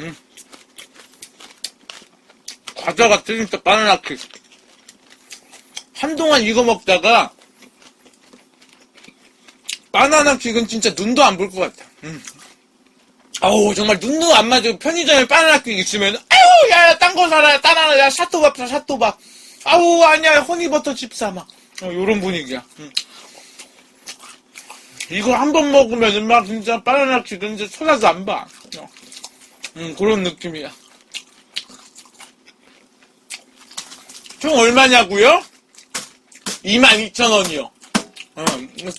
음. 과자가 진짜 바나나 킥. 한동안 이거 먹다가 바나나 킥은 진짜 눈도 안 볼 것 같아. 음. 아우 정말 눈도 안 맞고 편의점에 바나나 킥 있으면 아유 야야 딴 거 사라 바나나 야 샤토밥 사 샤토밥 아우 아니야 허니버터 칩사 막 어, 요런 분위기야. 음. 이거 한 번 먹으면 막 진짜 바나나 킥은 이제 쳐다도 안 봐. 어. 음 그런 느낌이야. 총 얼마냐고요? 22,000원이요. 어,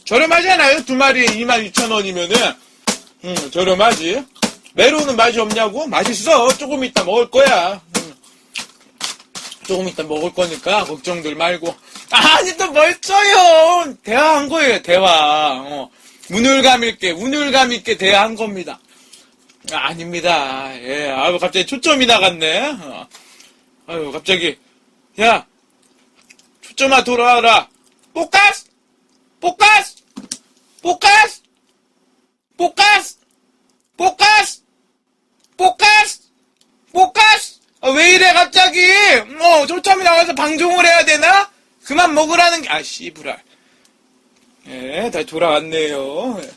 저렴하잖아요. 두 마리에 22,000원이면은. 음, 저렴하지. 메로는 맛이 없냐고? 맛있어. 조금 이따 먹을 거야. 음. 조금 이따 먹을 거니까 걱정들 말고. 아니 또뭘 써요? 대화한 거예요. 대화. 어. 운율감 있게 운율감 있게 대화한 겁니다. 아, 아닙니다. 예. 아유 갑자기 초점이 나갔네. 어. 아유 갑자기 야 초점아 돌아와라. 포커스! 포커스! 포커스! 포커스! 포커스! 포커스! 포커스! 아, 왜 이래 갑자기? 어 초점이 나와서 방종을 해야 되나? 그만 먹으라는 게, 아, 씨부랄. 예, 다시 돌아왔네요. 예.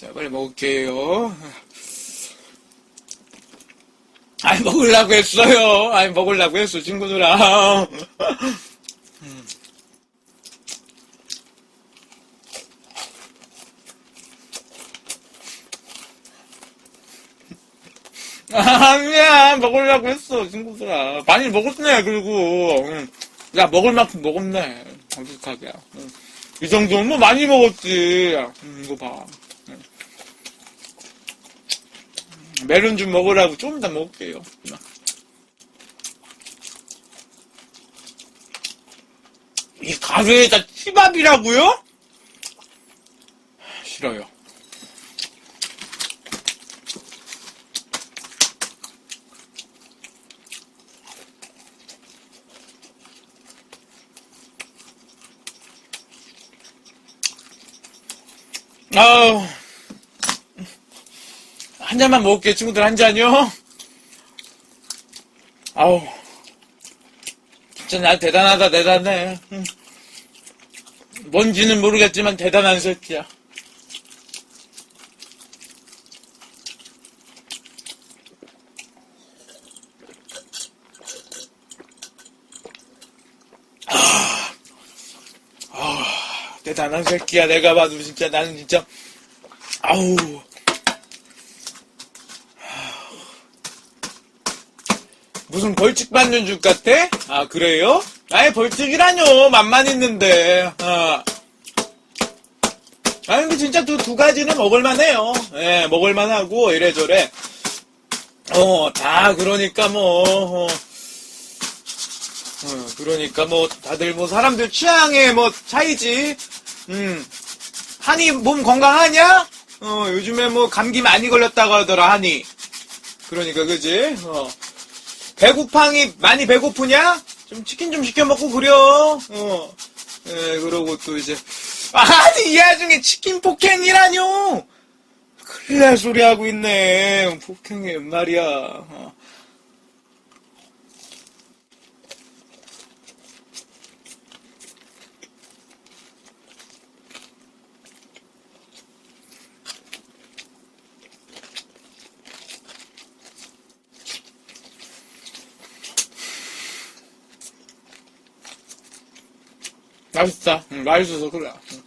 자, 빨리 먹을게요. 아니, 먹으려고 했어요. 아니, 먹으려고 했어, 친구들아. 음. 아니야, 먹으려고 했어, 친구들아. 많이 먹었네, 그리고. 응. 야, 먹을 만큼 먹었네. 어떡하게. 응. 이 정도면 뭐 많이 먹었지. 음, 이거 봐. 응. 메론 좀 먹으라고 좀 이따 먹을게요. 이 가루에다 치밥이라고요? 싫어요. 아우. 한 잔만 먹을게, 친구들, 한 잔요? 아우. 진짜 나 대단하다, 대단해. 응. 뭔지는 모르겠지만 대단한 새끼야. 아, 대단한 새끼야. 내가 봐도 진짜 나는 진짜 아우. 무슨 벌칙 받는 줄 같아? 아, 그래요? 아예 벌칙이라뇨. 맛만 있는데. 아. 아니, 근데 진짜 두, 두 가지는 먹을만 해요. 예, 먹을만 하고, 이래저래. 어, 다, 그러니까 뭐, 어. 어, 그러니까 뭐, 다들 뭐, 사람들 취향에 뭐, 차이지. 음. 한이 몸 건강하냐? 어, 요즘에 뭐 감기 많이 걸렸다고 하더라, 한이. 그러니까, 그지? 어. 배고팡이 많이 배고프냐? 좀 치킨 좀 시켜 먹고 그려. 어. 예, 그러고 또 이제. 아니, 이 와중에 치킨 폭행이라뇨! 큰일 날 소리 하고 있네. 폭행이 말이야. 어. 맛있다. 응, 맛있어서 그래. 응.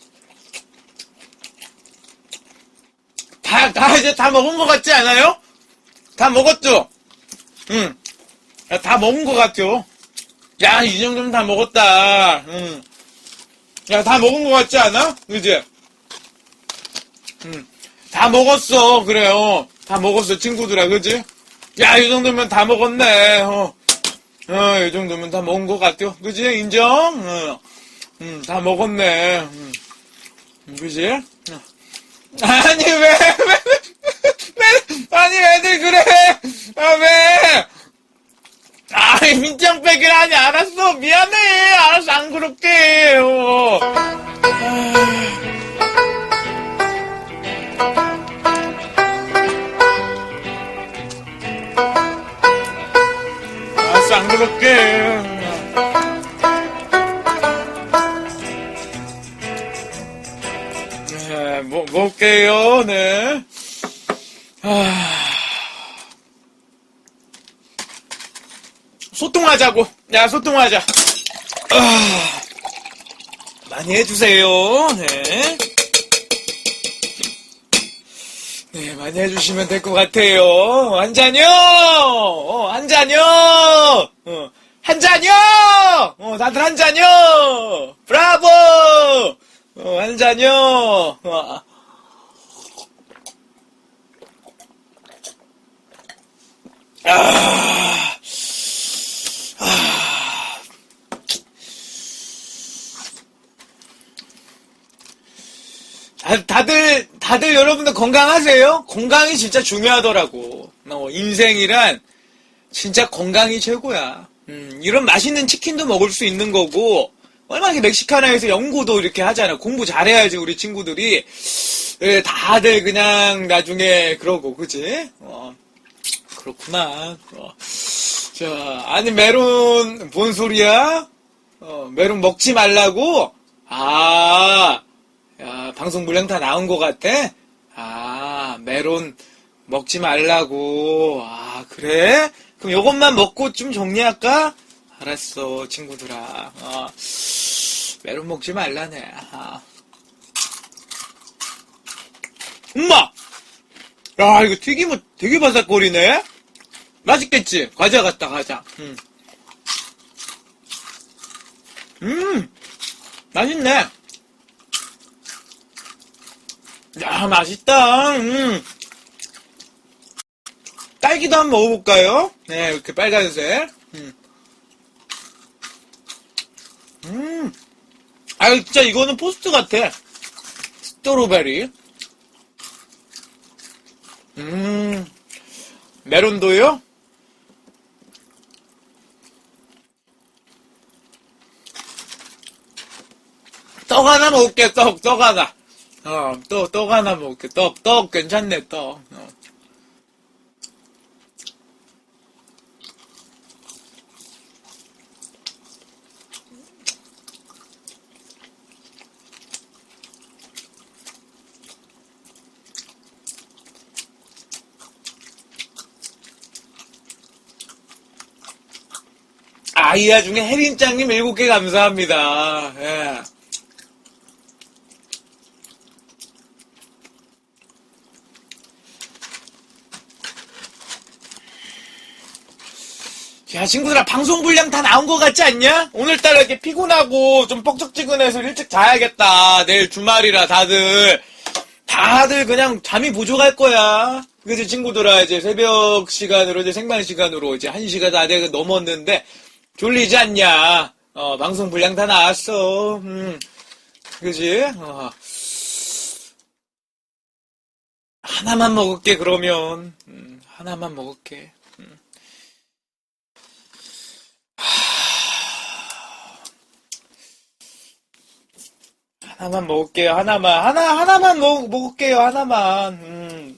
다, 다 이제 다 먹은 것 같지 않아요? 다 먹었죠? 응. 야, 다 먹은 것 같죠? 야, 이 정도면 다 먹었다. 응. 야, 다 먹은 것 같지 않아? 그지? 응. 다 먹었어. 그래요. 다 먹었어, 친구들아. 그지? 야, 이 정도면 다 먹었네. 어. 어, 이 정도면 다 먹은 것 같죠? 그지? 인정? 어. 음, 다 먹었네. 음, 음, 그지? 어. 아니, 왜, 왜, 왜, 아니, 왜들 그래? 아, 왜? 아이, 민짱 빼기라니, 알았어. 미안해. 알았어, 안 그럴게. 어. 아. 그렇게. 네, 소통하자고. 야, 소통하자. 아... 많이 해주세요, 네. 네, 많이 해주시면 될 것 같아요. 한 잔요! 어, 한 잔요! 어, 한 잔요! 어, 다들 한 잔요! 브라보! 어, 한 잔요! 어. 아, 아. 다- 다들, 다들 여러분들 건강하세요? 건강이 진짜 중요하더라고. 어, 인생이란 진짜 건강이 최고야. 음, 이런 맛있는 치킨도 먹을 수 있는 거고, 얼마나 멕시카나에서 연구도 이렇게 하잖아. 공부 잘해야지, 우리 친구들이. 예, 다들 그냥 나중에 그러고, 그지? 어, 그렇구나. 어. 자, 아니, 메론, 뭔 소리야? 어, 메론 먹지 말라고? 아, 야, 방송 분량 다 나온 것 같아? 아, 메론 먹지 말라고. 아, 그래? 그럼 요것만 먹고 좀 정리할까? 알았어, 친구들아. 어, 메론 먹지 말라네. 아. 엄마! 야, 이거 튀기면 되게 바삭거리네? 맛있겠지? 과자 같다, 과자. 음. 음! 맛있네. 야, 맛있다. 음. 딸기도 한번 먹어볼까요? 네, 이렇게 빨간색. 음. 음. 아, 진짜 이거는 포스트 같아. 스트로베리. 음. 메론도요? 떡 하나 먹을게, 떡, 떡 하나. 어, 또, 떡 하나 먹을게. 떡, 떡, 괜찮네, 떡. 어. 아, 이 와중에 혜린짱님 일곱 개 감사합니다. 예. 야, 친구들아, 방송 분량 다 나온 것 같지 않냐? 오늘따라 이렇게 피곤하고 좀 뻑적지근해서 일찍 자야겠다. 내일 주말이라 다들. 다들 그냥 잠이 부족할 거야. 그지, 친구들아, 이제 새벽 시간으로, 이제 생방 시간으로 이제 한 시가 다 돼- 넘었는데, 졸리지 않냐? 어, 방송 분량 다 나왔어. 음, 그지? 어. 하나만 먹을게, 그러면. 음, 하나만 먹을게. 하나만 먹을게요, 하나만. 하나, 하나만 먹, 먹을게요, 하나만. 음,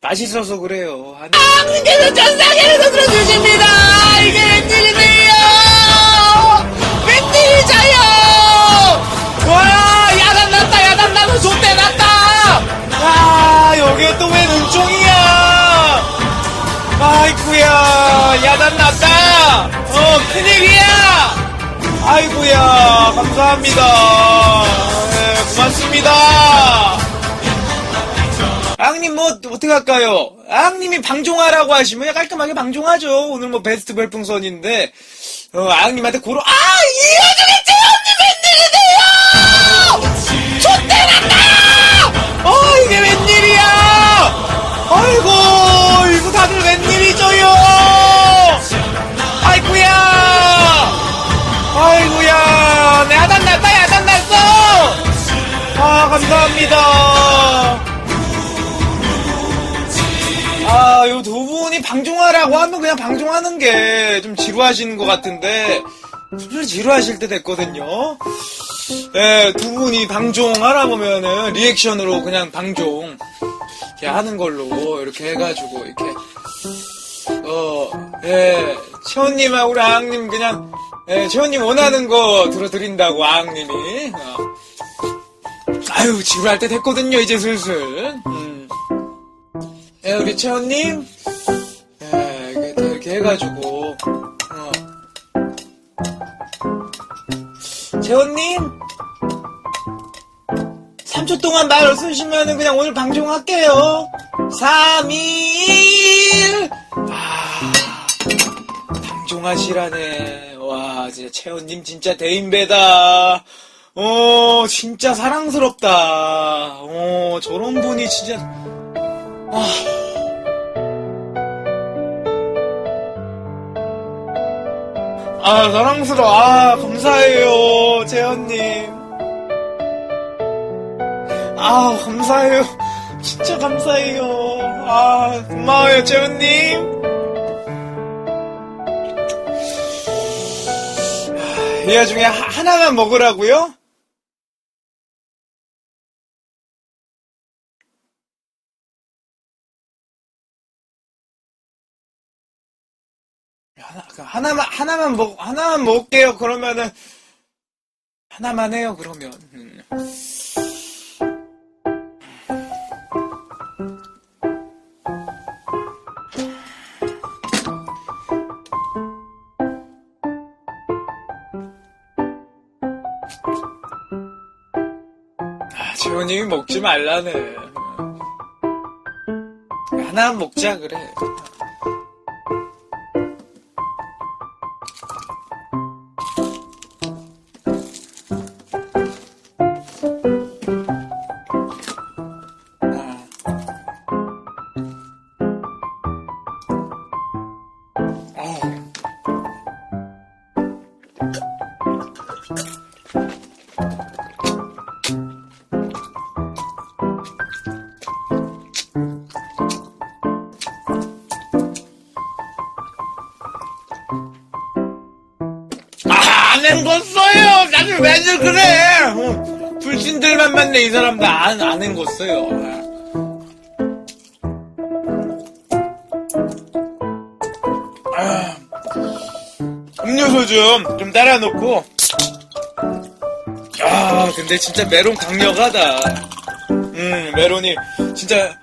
맛있어서 그래요. 하나. 아버님께서 전상에서 들어주십니다. 이게 웬일이세요? 웬일이자요? 와, 야단 났다, 야단 나서 좋대 났다! 아, 여기에 또 왜 눈총이야? 아이쿠야, 야단 났다! 어, 큰일이야! 아이고야, 감사합니다. 네, 고맙습니다. 앙님 뭐 어떻게 할까요? 앙님이 방종하라고 하시면 깔끔하게 방종하죠. 오늘 뭐 베스트 별풍선인데 어, 앙님한테 고로 아! 이 와중에 제 언니 웬일이세요! 좆대났다! 어 이게 웬일이야! 아이고 이거 다들 웬일이죠요! 그냥 방종하는 게 좀 지루하시는 것 같은데, 좀 지루하실 때 됐거든요. 예, 두 분이 방종 하라 보면은 리액션으로 그냥 방종 이렇게 하는 걸로 이렇게 해가지고 이렇게 어, 예, 채원님하고 우리 아앙님 그냥, 예, 채원님 원하는 거 들어드린다고, 아앙님이. 어. 아유, 지루할 때 됐거든요, 이제 슬슬. 음. 예, 우리 채원님. 해가지고, 어. 채원님. 3초 동안 말 없으시면은 그냥 오늘 방송할게요. 3, 2, 1. 아, 방종하시라네. 와, 진짜 채원님 진짜 대인배다. 어, 진짜 사랑스럽다. 어, 저런 분이 진짜. 아. 아, 사랑스러워. 아, 감사해요, 채원님. 아, 감사해요. 진짜 감사해요. 아, 고마워요, 재훈님. 이 와중에 하- 하나만 먹으라고요? 하나, 그 하나만, 하나만 먹, 하나만 먹을게요. 그러면은, 하나만 해요, 그러면. 음. 아, 재훈님이 먹지 말라네. 하나 먹자, 그래. 아, 안 헹궜어요! 나를 왜들 그래! 어, 불신들만 만네, 이 사람들. 안, 안 헹궜어요. 아, 음료수 좀, 좀 따라 놓고. 아, 근데 진짜 메론 강력하다. 음, 메론이, 진짜.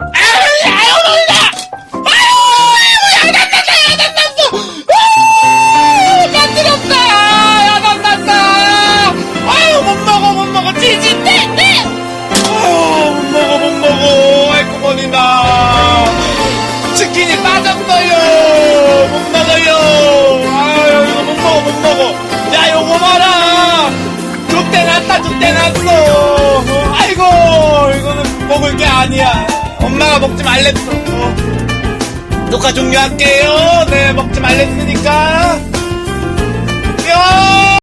아니야. 엄마가 먹지 말랬어. 녹화 종료할게요. 네, 먹지 말랬으니까. 뿅!